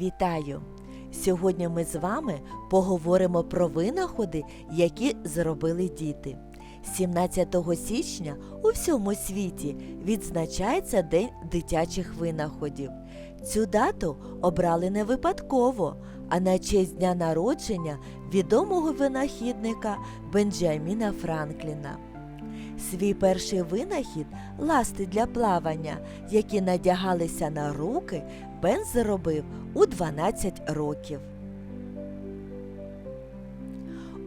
Вітаю! Сьогодні ми з вами поговоримо про винаходи, які зробили діти. 17 січня у всьому світі відзначається День дитячих винаходів. Цю дату обрали не випадково, а на честь дня народження відомого винахідника Бенджаміна Франкліна. Свій перший винахід ласти для плавання, які надягалися на руки, Бен зробив у 12 років.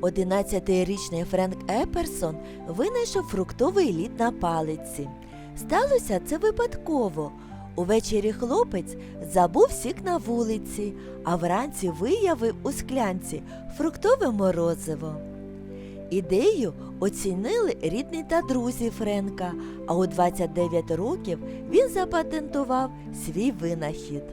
11-річний Френк Еперсон винайшов фруктовий лід на палиці. Сталося це випадково. Увечері хлопець забув сік на вулиці, а вранці виявив у склянці фруктове морозиво. Ідею оцінили рідні та друзі Френка, а у 29 років він запатентував свій винахід.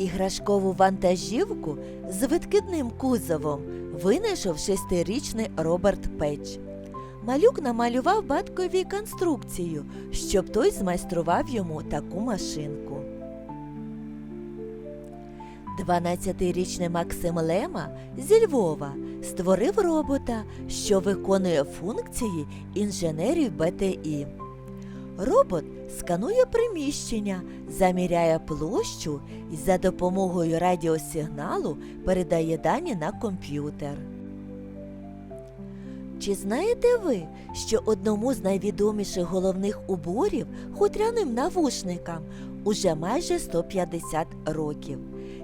Іграшкову вантажівку з відкидним кузовом винайшов шестирічний Роберт Печ. Малюк намалював батькові конструкцію, щоб той змайстрував йому таку машинку. 12-річний Максим Лема зі Львова створив робота, що виконує функції інженерів БТІ. Робот сканує приміщення, заміряє площу і за допомогою радіосигналу передає дані на комп'ютер. Чи знаєте ви, що одному з найвідоміших головних уборів хутряним навушникам уже майже 150 років?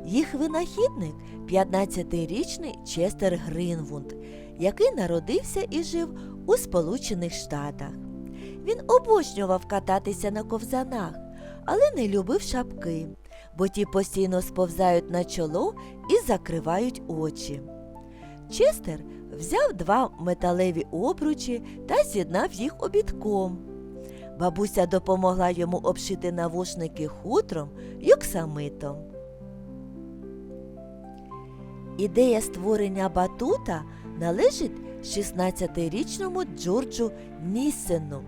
Їх винахідник 15-річний Честер Гринвунд, який народився і жив у Сполучених Штатах. Він обожнював кататися на ковзанах, але не любив шапки, бо ті постійно сповзають на чоло і закривають очі. Честер взяв два металеві обручі та з'єднав їх обідком. Бабуся допомогла йому обшити навушники хутром й оксамитом. Ідея створення батута належить 16-річному Джорджу Нісену.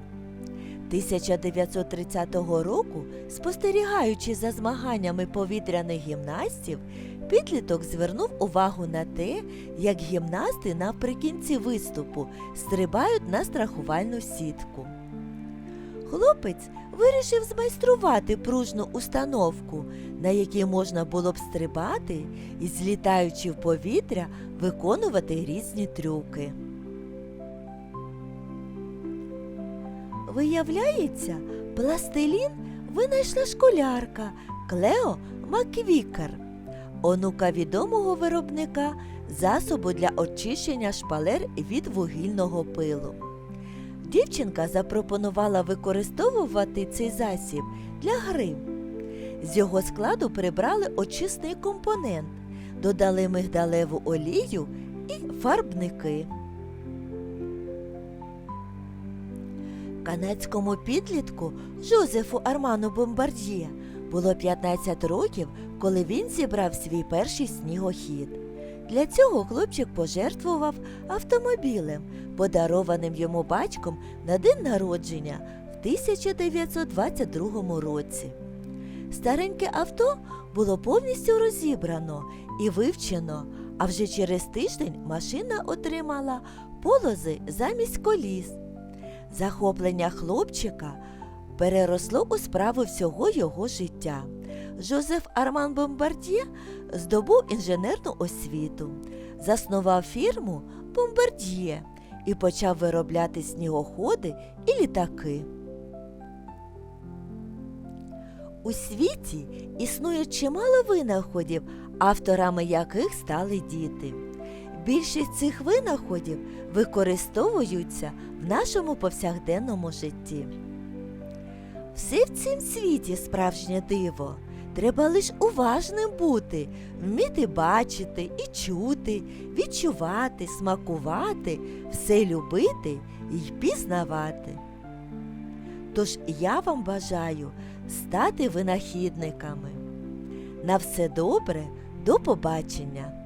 1930 року, спостерігаючи за змаганнями повітряних гімнастів, підліток звернув увагу на те, як гімнасти наприкінці виступу стрибають на страхувальну сітку. Хлопець вирішив змайструвати пружну установку, на якій можна було б стрибати і, злітаючи в повітря, виконувати різні трюки. Виявляється, пластилін винайшла школярка Клео Маквікер, онука відомого виробника засобу для очищення шпалер від вугільного пилу. Дівчинка запропонувала використовувати цей засіб для гри. З його складу прибрали очисний компонент, додали мигдалеву олію і фарбники. Канадському підлітку Жозефу Арману Бомбард'є було 15 років, коли він зібрав свій перший снігохід. Для цього хлопчик пожертвував автомобілем, подарованим йому батьком на день народження в 1922 році. Стареньке авто було повністю розібрано і вивчено, а вже через тиждень машина отримала полози замість коліс. Захоплення хлопчика переросло у справу всього його життя. Жозеф Арман Бомбард'є здобув інженерну освіту, заснував фірму Бомбард'є і почав виробляти снігоходи і літаки. У світі існує чимало винаходів, авторами яких стали діти. Більшість цих винаходів використовуються в нашому повсякденному житті. Все в цім світі справжнє диво. Треба лиш уважним бути, вміти бачити і чути, відчувати, смакувати, все любити і пізнавати. Тож я вам бажаю стати винахідниками. На все добре, до побачення!